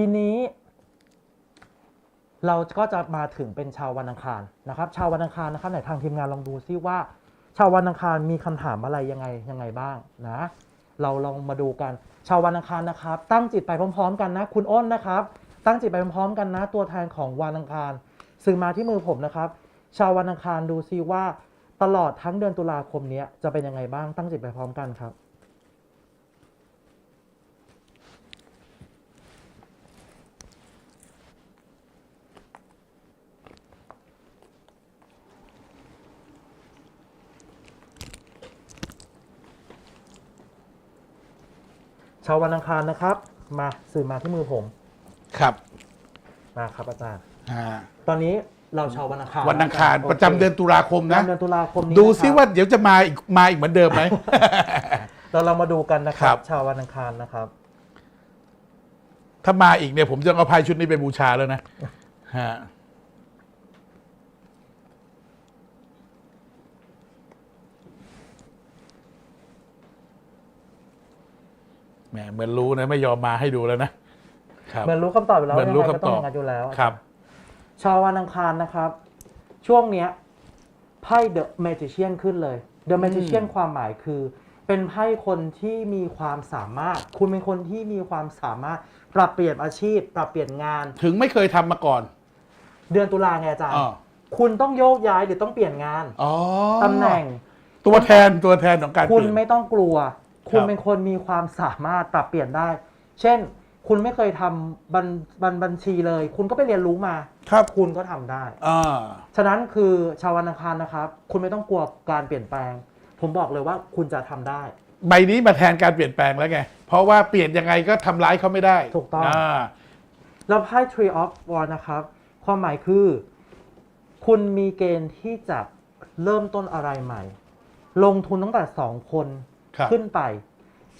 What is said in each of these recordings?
ทีนี้ เราก็จะมาถึงเป็นชาววันอังคารนะครับ ชาววันอังคารนะครับไหนทางทีมงานลองดูซิว่า ชาววันอังคารมีคำถามอะไรยังไงยังไงบ้างนะ เราลองมาดูกัน ชาววันอังคารนะครับ ตั้งจิตไปพร้อม ๆ กันนะ คุณอ้นนะครับ ตั้งจิตไปพร้อมๆ กันนะ ตัวแทนของวันอังคารสื่อมาที่มือผมนะครับ ชาววันอังคารดูซิว่าตลอดทั้งเดือนตุลาคมนี้จะเป็นยังไงบ้างตั้งจิตไปพร้อมกันครับ ชาววันอังคารนะครับ มาสื่อมาที่มือผมครับมาครับอาจารย์ อ่าตอนนี้เราชาววันอังคารวันอังคารโคประจำเดือนตุลาคมประนะจำเดือนตุลาคมนี้ดูนะครับซิว่าเดี๋ยวจะมาอีกมาอีกเหมือนเดิมไหม เราเรามาดูกันนะคครัรับ บ ชาววันอังคารนะครับ ถ้ามาอีกเนี่ยผมจะเอาพายชุดนี้ไปบูชาแล้วนะฮะ มเหมือนรู้นะไม่ยอมมาให้ดูแล้วนะครับเหมือนรู้คำตอบอยู่แล้วเหมือนรู้ยังไงก็ต้องคำตอบอย่างนั้นอยู่แล้ว ครับ ชาววันอังคารนะครับ ช่วงเนี้ยไพ่ The Magician ขึ้นเลย The Magician ความหมายคือ เป็นไพ่คนที่มีความสามารถ คุณเป็นคนที่มีความสามารถปรับเปลี่ยนอาชีพ ปรับเปลี่ยนงาน ถึงไม่เคยทำมาก่อนเดือนตุลาไงอาจารย์ อ๋อคุณต้องโยกย้ายหรือต้องเปลี่ยนงานอ๋อตำแหน่ง ตัวแทนตัวแทนของการคุณเปลี่ยน ไม่ต้องกลัว คุณครับเป็นคนมีความสามารถปรับเปลี่ยนได้ เช่น คุณไม่เคยทำบัญบัญบัญชีเลย คุณก็ไปเรียนรู้มาครับคุณก็ทำได้ อ่า ฉะนั้นคือชาววันอังคารนะครับ คุณไม่ต้องกลัวการเปลี่ยนแปลง ผมบอกเลยว่าคุณจะทำได้ ใบนี้มาแทนการเปลี่ยนแปลงแล้วไง เพราะว่าเปลี่ยนยังไงก็ทำร้ายเขาไม่ได้ถูกต้องาแล้วไพ่ Tree of Wands นะครับ ความหมายคือ คุณมีเกณฑ์ที่จะเริ่มต้นอะไรใหม่ ลงทุนตั้งแต่สองคนครับ ขึ้นไป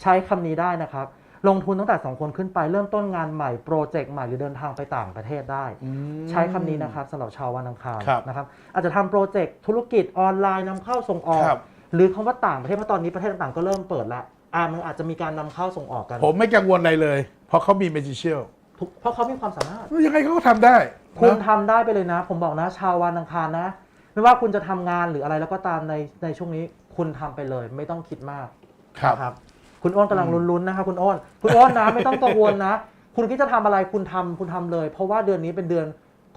ใช้คำนี้ได้นะครับ ลงทุนตั้งแต่สองคนขึ้นไปเริ่มต้นงานใหม่โปรเจกต์ใหม่หรือเดินทางไปต่างประเทศได้อืมใช้คำนี้นะครับสำหรับชาววันอังคารครับนะครับอาจจะทำโปรเจกต์ธุรกิจออนไลน์นำเข้าส่งออก ครับ หรือคำว่าต่างประเทศเพราะตอนนี้ประเทศต่างๆก็เริ่มเปิดแล้วอ่ามันอาจจะมีการนำเข้าส่งออกกันผมไม่กังวลอะไรเลย เพราะเขามี m a g i c i a l ทุกเพราะเขามีความสามารถ ยังไงเขาก็ทำได้คุณนะทำได้ไปเลยนะ ผมบอกนะชาววันอังคารนะ ไม่ว่าคุณจะทำงานหรืออะไรแล้วก็ตามในในช่วงนี้ คุณทำไปเลย ไม่ต้องคิดมาก ครับ นะครับ คุณอ้นกำลังลุ้นๆนะครับคุณอ้นคุณอ้นนะ ไม่ต้องกังวลนะ คุณคิดจะทำอะไรคุณทำคุณทำเลย เพราะว่าเดือนนี้เป็นเดือน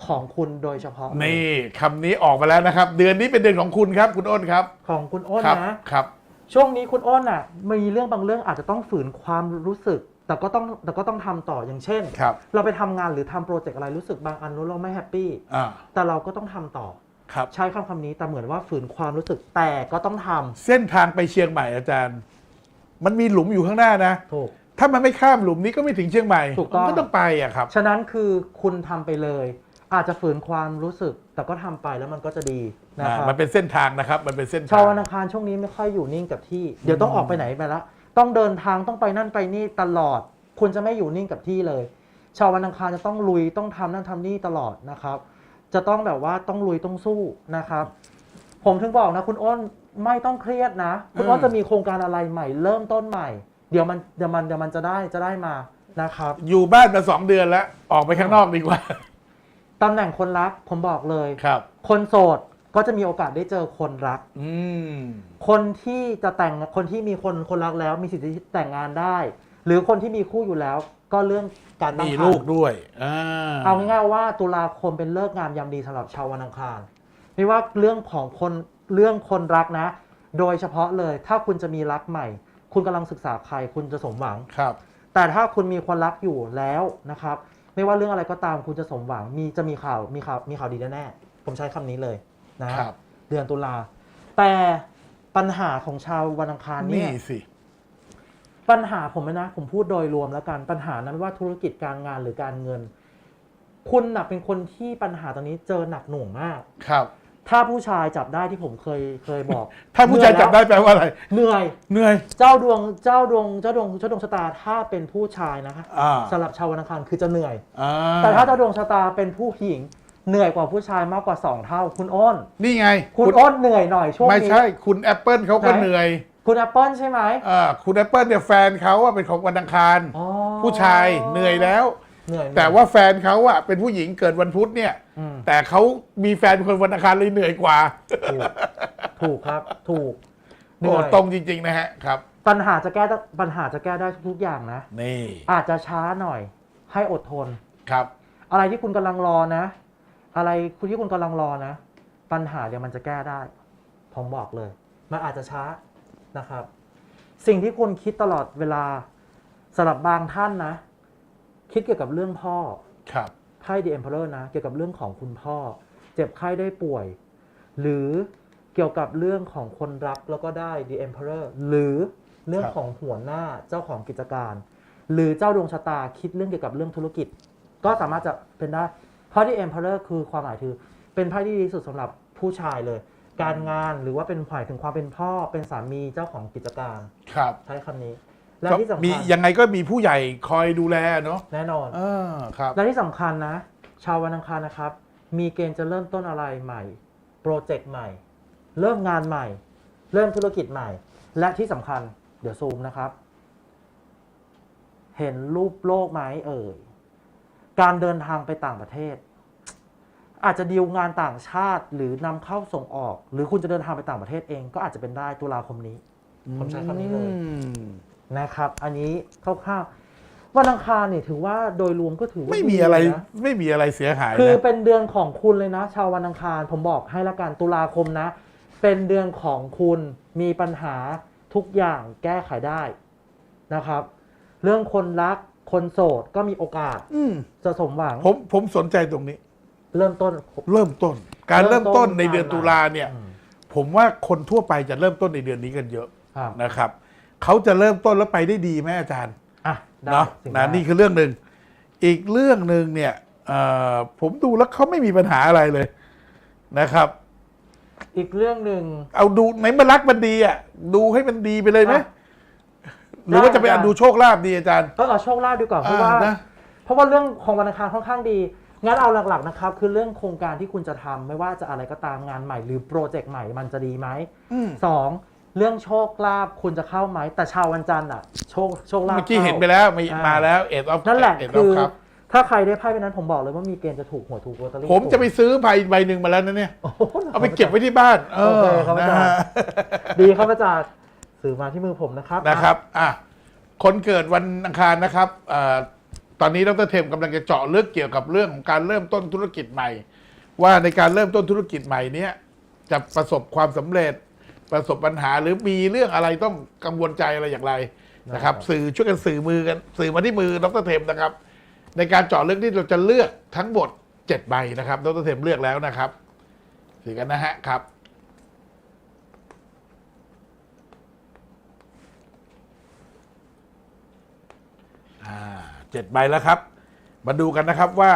ของคุณโดยเฉพาะนี่คำนี้ออกมาแล้วนะครับ เดือนนี้เป็นเดือนของคุณครับ คุณอ้นครับของคุณอ้นครันะ ครับ ช่วงนี้คุณอ้นอะมีเรื่องบางเรื่องอาจจะต้องฝืนความรู้สึก แต่ก็ต้องแต่ก็ต้องทำต่ออย่างเช่น ครับเราไปทำงานหรือทำโปรเจกต์อะไรรู้สึกบางอันนู้นเราไม่แฮปปี้อ่าแต่เราก็ต้องทำต่อ ครับ ใช้คำคำนี้แต่เหมือนว่าฝืนความรู้สึกแต่ก็ต้องทำเส้นทางไปเชียงใหม่อาจารย์ มันมีหลุมอยู่ข้างหน้านะ ถูก ถ้ามันไม่ข้ามหลุมนี้ก็ไม่ถึงเชียงใหม่ถูกต้อง มันก็ต้องไปอะครับ ฉะนั้นคือคุณทำไปเลย อาจจะฝืนความรู้สึก แต่ก็ทำไปแล้วมันก็จะดีนะอ่าครับ มันเป็นเส้นทางนะครับ มันเป็นเส้นทางชาววันอังคารช่วงนี้ไม่ค่อยอยู่นิ่งกับที่ เดี๋ยวต้องออกไปไหนไปละ ต้องเดินทางต้องไปนั่นไปนี่ตลอด คุณจะไม่อยู่นิ่งกับที่เลย ชาววันอังคารจะต้องลุยต้องทำนั่นทำนี่ตลอดนะครับ จะต้องแบบว่าต้องลุยต้องสู้นะครับ ผมถึงบอกนะคุณอ้น ไม่ต้องเครียดนะคุณอ้นจะมีโครงการอะไรใหม่ เริ่มต้นใหม่ เดี๋ยวมันเดี๋ยวมันเดี๋ยวมันจะได้จะได้มานะครับ อยู่บ้านมาสองเดือนแล้ว ออกไปข้างนอกดีกว่า ตำแหน่งคนรักผมบอกเลยครับ คนโสดก็จะมีโอกาสได้เจอคนรัก อืม คนที่จะแต่งคนที่มีคนคนรักแล้ว มีสิทธิ์ที่แต่งงานได้ หรือคนที่มีคู่อยู่แล้ว ก็เรื่องการตั้งมีครรลูกภ์ด้วยอ่าเอาง่ายๆว่าตุลาคมเป็นเลิกษ์งามยามดีสำหรับชาววันอังคารไม่ว่าเรื่องของคน เรื่องคนรักนะ โดยเฉพาะเลย ถ้าคุณจะมีรักใหม่ คุณกำลังศึกษาใครคุณจะสมหวัง ครับ แต่ถ้าคุณมีคนรักอยู่แล้วนะครับ ไม่ว่าเรื่องอะไรก็ตามคุณจะสมหวัง มีจะมีข่าวมีข่าวมีข่าวดีแน่ๆผมใช้คำนี้เลยนะครับ เดือนตุลาแต่ปัญหาของชาววันอังคารนี่เนี่ย สิ ปัญหาผมนะ ผมพูดโดยรวมแล้วกันปัญหานั้นว่าธุรกิจการงานหรือการเงิน คุณน่ะเป็นคนที่ปัญหาตอนนี้เจอหนักหน่วงมาก ครับ ถ้าผู้ชายจับได้ที่ผมเคยเคยบอกถ้าผู้ชายจับได้แปลว่าอะไร เหนื่อย เหนื่อย เจ้าดวงเจ้าดวงเจ้าดวงเจ้าดวงชะตาถ้าเป็นผู้ชายนะคะอ่าสำหรับชาววันอังคารคือจะเหนื่อย อ่าแต่ถ้าเจ้าดวงชะตาเป็นผู้หญิง เหนื่อยกว่าผู้ชายมากกว่าสองเท่า คุณอ้น นี่ไงคุณอ้นเหนื่อยหน่อยช่วงไม่นี้ ใช่คุณแอปเปิลเขาก็ไหน เหนื่อยคุณแอปเปิลใช่ไหม อ่าคุณแอปเปิลเนี่ยแฟนเขาว่าเป็นของวันอังคาร อ๋อผู้ชายเหนื่อยแล้ว เหนื่อยเหนื่อยแต่ว่าแฟนเขาอะเป็นผู้หญิงเกิดวันพุธเนี่ย อืม แต่เขามีแฟนเป็นคนวันอังคารเลยเหนื่อยกว่าถูกถูกครับถูกเหโอ้นื่อยตรงจริง ๆ นะฮะครับ ปัญหาจะแก้ได้ปัญหาจะแก้ได้ทุกๆอย่างนะ นี่อาจจะช้าหน่อย ให้อดทน ครับ อะไรที่คุณกำลังรอนะ อะไรคุณที่คุณกำลังรอนะ ปัญหาเดี๋ยวมันจะแก้ได้ ผมบอกเลย มันอาจจะช้านะครับ สิ่งที่คุณคิดตลอดเวลาสำหรับบางท่านนะ คิดเกี่ยวกับเรื่องพ่อครับ ไพ่ The Emperor นะ เกี่ยวกับเรื่องของคุณพ่อ เจ็บไข้ได้ป่วย หรือเกี่ยวกับเรื่องของคนรักแล้วก็ได้ The Emperor หรือเรื่องครับ ของหัวหน้าเจ้าของกิจการ หรือเจ้าดวงชะตาคิดเรื่องเกี่ยวกับเรื่องธุรกิจ ก็สามารถจะเป็นได้เพราะ The Emperor คือความหมายคือ เป็นไพ่ที่ดีที่สุดสำหรับผู้ชายเลย การงานหรือว่าเป็นหมายถึงความเป็นพ่อเป็นสามีเจ้าของกิจการ ครับ ใช้คำนี้ และก็ที่สำมีคัญยังไงก็มีผู้ใหญ่คอยดูแลเนาะแน่นอนเออครับ และที่สำคัญนะ ชาววันอังคารนะครับ มีเกณฑ์จะเริ่มต้นอะไรใหม่ โปรเจกต์ใหม่ เริ่มงานใหม่ เริ่มธุรกิจใหม่ และที่สำคัญเดี๋ยวซูมนะครับ เห็นรูปโลกไหมเอ่ย การเดินทางไปต่างประเทศ อาจจะดีลงานต่างชาติหรือนำเข้าส่งออก หรือคุณจะเดินทางไปต่างประเทศเอง ก็อาจจะเป็นได้ตุลาคมนี้ ผมใช้คำนี้เลย อืม นะครับ อันนี้คร่าวๆวันอังคารเนี่ยถือว่าโดยรวมก็ถือว่าไม่มีดีอะไรนะไม่มีอะไรเสียหายคือนะเป็นเดือนของคุณเลยนะ ชาววันอังคารผมบอกให้ละกันตุลาคมนะ เป็นเดือนของคุณมีปัญหาทุกอย่างแก้ไขได้นะครับ เรื่องคนรักคนโสดก็มีโอกาสอืมจะสมหวังผมผมสนใจตรงนี้ เริ่มต้น เริ่มต้น การเริ่เริ่มมต้ต้นนในเดือนงานตุลาเนี่ย อืม ผมว่าคนทั่วไปจะเริ่มต้นในเดือนนี้กันเยอะครับ นะครับ เขาจะเริ่มต้นแล้วไปได้ดีไหมอาจารย์อะได้เนาะสิ่งนะแรกนี่คือเรื่องหนึ่งอีกเรื่องหนึ่งเนี่ยเอ่อผมดูแล้วเขาไม่มีปัญหาอะไรเลยนะครับ อีกเรื่องหนึ่ง เอาดูไหนมันรักมันดีอะดูให้มันดีไปเลยไหมอะหรือว่าจะไปได้ ดูโชคลาภดีอาจารย์ก็เอาโชคลาภดีกว่าเพราะว่า อ่านะ เพราะว่าเรื่องของวันอังคารค่อนข้างดี งั้นเอาหลักๆนะครับ คือเรื่องโครงการที่คุณจะทำไม่ว่าจะอะไรก็ตามงานใหม่ หรือโปรเจกต์ใหม่มันจะดีไหมอืม สอง เรื่องโชคลาภคุณจะเข้าไหมแต่ชาววันจันทร์อะ โชคโชคลาภเมื่อกี้ข้าเห็นไปแล้วมีอ่าม มาแล้วเอ็ดออฟนั่นแหละเอ็ดอคือครับถ้าใครได้ไพ่ไปนั้นผมบอกเลยว่ามีเกณฑ์จะถูกหวยถูกลอตเตอรี่ผมจะไปซื้อใบใบหนึ่งมาแล้วนะเนี่ย โอ้โห เอาไปเก็บไว้ที่บ้าน เอโออเคครับอานะจารฮะย์ดีครับอาจารย์สื่อมาที่มือผมนะครับนะครับอะคนเกิดวันอังคารนะครับเอ่อตอนนี้ดรเทมกำลังจะเจาะลึกเกี่ยวกับเรื่องของการเริ่มต้นธุรกิจใหม่ ว่าในการเริ่มต้นธุรกิจใหม่เนี้ยจะประสบความสำเร็จ ประสบปัญหาหรือมีเรื่องอะไรต้องกังวลใจอะไรอย่างไรนะครับ สื่อช่วยกันสื่อมือกันสื่อมาที่มือดรเทมนะครับ ในการเจาะลึกนี่เราจะเลือกทั้งหมดเจ็ดใบนะครับดรเทมเลือกแล้วนะครับสื่อกันนะฮะครับอ่าเจ็ดใบแล้วครับ มาดูกันนะครับว่า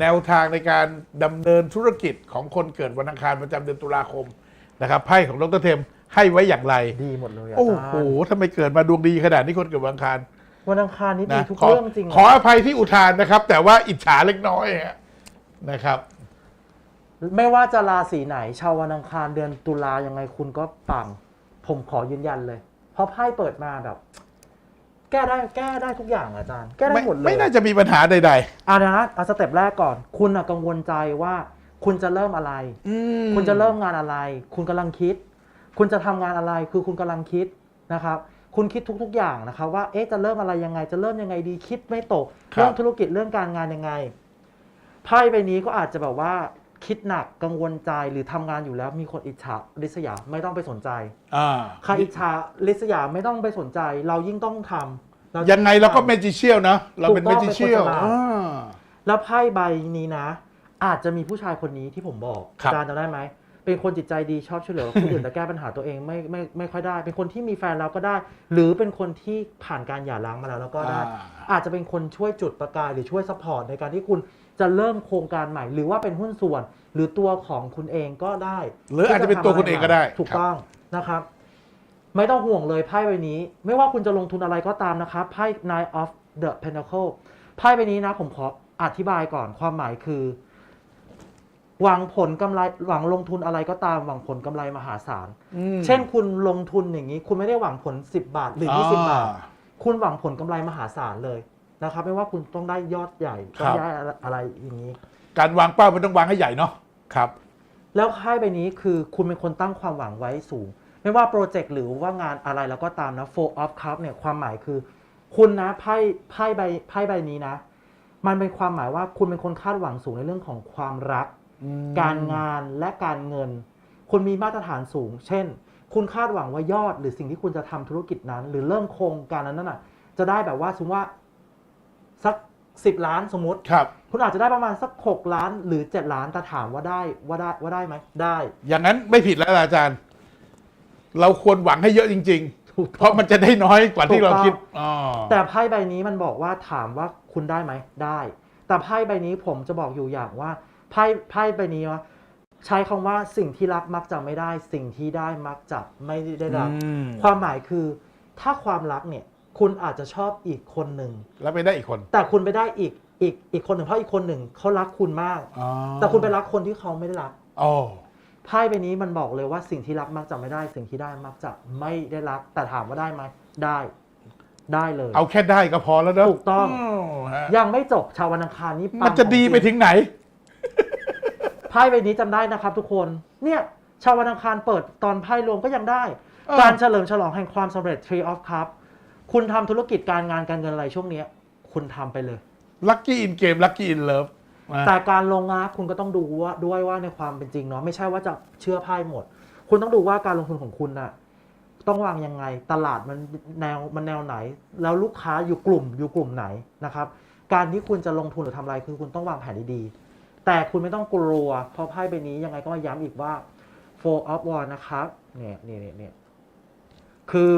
แนวทางในการดำเนินธุรกิจของคนเกิดวันอังคารประจำเดือนตุลาคม นะครับไพ่ของดรเทมให้ไว้อย่างไร ดีหมดเลยอาโอ้จารโหย์ทำไมเกิดมาดวงดีขนาดนี้คนเกิดวันอังคารวันอังคารนี้ดีนะทุกขอเรื่องจริง ขออภัยที่อุทานนะครับ แต่ว่าอิจฉาเล็กน้อยฮะนะครับ ไม่ว่าจะราศีไหน ชาววันอังคารเดือนตุลายังไงคุณก็ปัง ผมขอยืนยันเลย เพราะไพ่เปิดมาแบบ แก้ได้แก้ได้ทุกอย่างอาจารย์ แก้ได้ไม่หมดเลย ไม่น่าจะมีปัญหาใดอ่านะเอาสเต็ปแรกก่อน คุณอะกังวลใจว่า คุณจะเริ่มอะไรๆอืมคุณจะเริ่มงานอะไร คุณกำลังคิด คุณจะทำงานอะไร คือคุณกำลังคิดนะครับ คุณคิดทุก ๆ อย่างนะครับว่า เอ๊ะ จะเริ่มอะไรยังไง จะเริ่มยังไงดี คิดไม่ตก เรื่องธุรกิจเรื่องการงานยังไง ไพ่ใบนี้ก็อาจจะแบบว่าคิดหนักกังวลใจหรือทำงานอยู่แล้วมีคนอิจฉาริษยาไม่ต้องไปสนใจอ่าใครอิจฉาริษยาไม่ต้องไปสนใจ เรายิ่งต้องทำเรายังไงเราก็ทำเมจิเชียลเนาะเราเป็นถูเมกต้องจิเชียลเป็นคนฉลาดอ่าแล้วไพ่ใบนี้นะ อาจจะมีผู้ชายคนนี้ที่ผมบอกครับอาจารย์จำได้ไหม เป็นคนจิตใจดีชอบช่วยเหลือคนอื่นแต่แก้ปัญหาตัวเองไม่ไม่ไม่ค่อยได้ เป็นคนที่มีแฟนแล้วก็ได้ หรือเป็นคนที่ผ่านการหย่าร้างมาแล้วแล้วก็ได้ อ่า อาจจะเป็นคนช่วยจุดประกายหรือช่วยซัพพอร์ตในการที่คุณจะเริ่มโครงการใหม่ หรือว่าเป็นหุ้นส่วน หรือตัวของคุณเองก็ได้หรืออาจจะเป็นตัวคุณเองก็ได้ ถูกครับต้องนะครับ ไม่ต้องห่วงเลยไพ่ใบนี้ ไม่ว่าคุณจะลงทุนอะไรก็ตามนะครับไพ่ Nine of the Pentacle ไพ่ใบนี้นะผมขออธิบายก่อนความหมายคือ หวังผลกำไรหวังลงทุนอะไรก็ตามหวังผลกำไรมหาศาล อืม เช่นคุณลงทุนอย่างนี้ คุณไม่ได้หวังผล 10 บาทหรือ20 บาท คุณหวังผลกำไรมหาศาลเลยนะครับ ไม่ว่าคุณต้องได้ยอดใหญ่ครัต้องบ ได้อะไรอย่างนี้ การวางเป้ามันต้องวางให้ใหญ่เนาะครับ แล้วไพ่ใบนี้คือคุณเป็นคนตั้งความหวังไว้สูง ไม่ว่าโปรเจกต์หรือว่างานอะไรแล้วก็ตามนะ four of cup เนี่ยความหมายคือ คุณนะไพ่ไพ่ใบไพ่ใบนี้นะ มันเป็นความหมายว่าคุณเป็นคนคาดหวังสูงในเรื่องของความรัก การงานและการเงิน คุณมีมาตรฐานสูง เช่น คุณคาดหวังว่ายอดหรือสิ่งที่คุณจะทำธุรกิจนั้น หรือเริ่มโครงการนั้นน่ะ จะได้แบบว่าสมมติว่าสักสิบล้านสมมติครับ คุณอาจจะได้ประมาณสักหกล้านหรือเจ็ดล้านแต่ถามว่าได้ว่าได้ว่าได้ไหมได้ อย่างนั้นไม่ผิดแล้วล่ะอาจารย์ เราควรหวังให้เยอะจริงถูกๆเพราะมันจะได้น้อยกว่าที่เราถูกต้องคิดอ๋อแต่ไพ่ใบนี้มันบอกว่าถามว่าคุณได้ไหมได้ แต่ไพ่ใบนี้ผมจะบอกอยู่อย่างว่า ไพ่ไพ่ใบนี้ว่าใช้คำว่าสิ่งที่รักมักจะไม่ได้ สิ่งที่ได้มักจะไม่ได้รับอืมความหมายคือ ถ้าความรักเนี่ย คุณอาจจะชอบอีกคนหนึ่งแล้วไปได้อีกคน แต่คุณไปได้อีกอีกอีกคนหนึ่งเพราะอีกคนหนึ่งเขารักคุณมากอ๋อแต่คุณไปรักคนที่เขาไม่ได้รักอ๋อไพ่ใบนี้มันบอกเลยว่าสิ่งที่รักมักจะไม่ได้ สิ่งที่ได้มักจะไม่ได้รัก แต่ถามว่าได้ไหมได้ได้เลย เอาแค่ได้ก็พอแล้วเนอะถูกต้องมฮะยังไม่จบชาววันอังคารนี้ปังมันจะดีไปของจริงถึงไหนไพ่ใบนี้จำได้นะครับทุกคน เนี่ยชาววันอังคารเปิดตอนไพ่รวมก็ยังได้ เออ การเฉลิมฉลองแห่งความสำเร็จ Tree of Cup คุณทำธุรกิจการงานการเงินอะไรช่วงเนี้ย คุณทำไปเลย ลัคกี้อินเกมลัคกี้อินเลิฟ แต่การลงนะคุณก็ต้องดูว่าด้วยว่าในความเป็นจริงเนาะไม่ใช่ว่าจะเชื่อไพ่หมด คุณต้องดูว่าการลงทุนของคุณน่ะต้องวางยังไงตลาดมันแนวมันแนวไหน แล้วลูกค้าอยู่กลุ่มอยู่กลุ่มไหนนะครับ การที่คุณจะลงทุนหรือทำอะไรคือคุณต้องวางแผนดีๆ แต่คุณไม่ต้องกลัว เพราะไพ่ใบนี้ยังไงก็มาย้ำอีกว่า four of wands นะครับเนี่ยเนี่ยเนี่ยเนี่ยคือ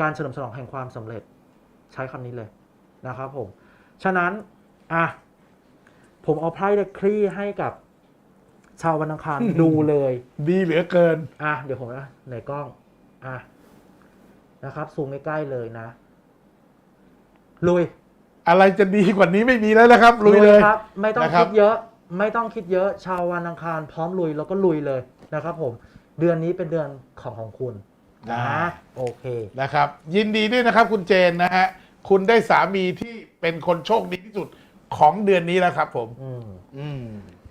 การเฉลิมฉลองแห่งความสำเร็จใช้คำนี้เลยนะครับผม ฉะนั้นอะผมเอาไพ่เดคลี่ให้กับชาววันอังคาร ดูเลย ดีเหลือเกิน อะเดี๋ยวผมนะในกล้อง อะนะครับ ซูมใกล้ๆเลยนะ ลุย อะไรจะดีกว่านี้ไม่มีแล้วนะครับลุยเลยครับ ไม่ต้องนะครับคิดเยอะ ไม่ต้องคิดเยอะ ชาววันอังคารพร้อมลุยแล้วก็ลุยเลยนะครับผม เดือนนี้เป็นเดือนของของคุณนะโอเคนะครับ ยินดีด้วยนะครับคุณเจนนะฮะคุณได้สามีที่เป็นคนโชคดีที่สุดของเดือนนี้แล้วครับ ผมอืมอืม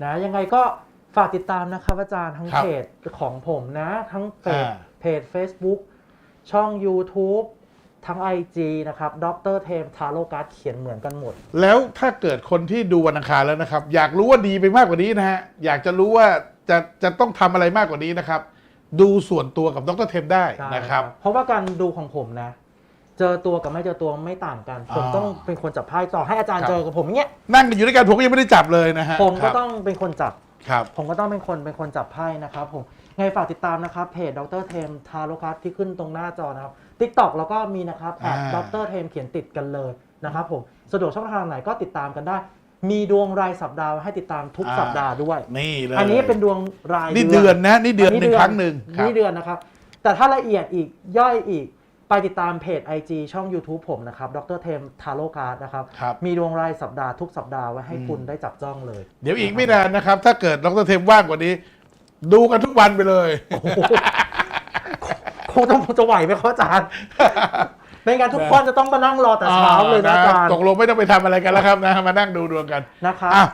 นะยังไงก็ฝากติดตามนะครับอาจารย์ทั้งครับเพจของผมนะ ทั้งเพจอ่าเพจ Facebook ช่อง YouTube ทั้ง IG นะครับดรเทมทาโรการ์ดเขียนเหมือนกันหมด แล้วถ้าเกิดคนที่ดูวันอังคารแล้วนะครับ อยากรู้ว่าดีไปมากกว่านี้นะฮะ อยากจะรู้ว่าจะจะต้องทำอะไรมากกว่านี้นะครับ ดูส่วนตัวกับดรเทมได้นะครับ เพราะว่าการดูของผมนะ เจอตัวกับไม่เจอตัวไม่ต่างกัน ผมอ่าต้องเป็นคนจับไพ่ต่อให้อาจารย์ครับ เจอกับผมอย่างเงี้ยนั่งกันอยู่ด้วยกันผมก็ยังไม่ได้จับเลยนะฮะผมก็ครับต้องเป็นคนจับ ครับ ผมก็ต้องเป็นคนเป็นคนจับไพ่นะครับผมไงฝากติดตามนะครับเพจดรเทมทาโรการ์ดที่ขึ้นตรงหน้าจอนะครับ TikTok แล้วก็มีนะครับแอดอ่าดรเทมเขียนติดกันเลยนะครับผมสะดวกช่องทางไหนก็ติดตามกันได้ มีดวงรายสัปดาห์ให้ติดตามทุกสัปดาห์ด้วย นี่เลยอันนี้เป็นดวงรายนี่เดือนนะนี่เดือนหนึ่งครั้งหนึ่งครับนี่เดือนนะครับ แต่ถ้าละเอียดอีกย่อยอีกไปติดตามเพจ IG ช่อง YouTube ผมนะครับ ดรเทมทาโรการ์ดนะครับครับ มีดวงรายสัปดาห์ทุกสัปดาห์ไว้ให้อืมคุณได้จับจ้องเลย เดี๋ยวอีกไม่นานนะครับ ถ้าเกิดดรเทมว่างกว่านี้ ดูกันทุกวันไปเลย คงต้องจะไหวไหมครับอาจารย์ ไม่งั้นทุกคนจะต้องมานั่งรอแต่เช้าเลยนะอาจารย์ตกลงไม่ต้องไปทำอะไรกันแล้วครับนะมานั่งดูดวงกันนะครับอะ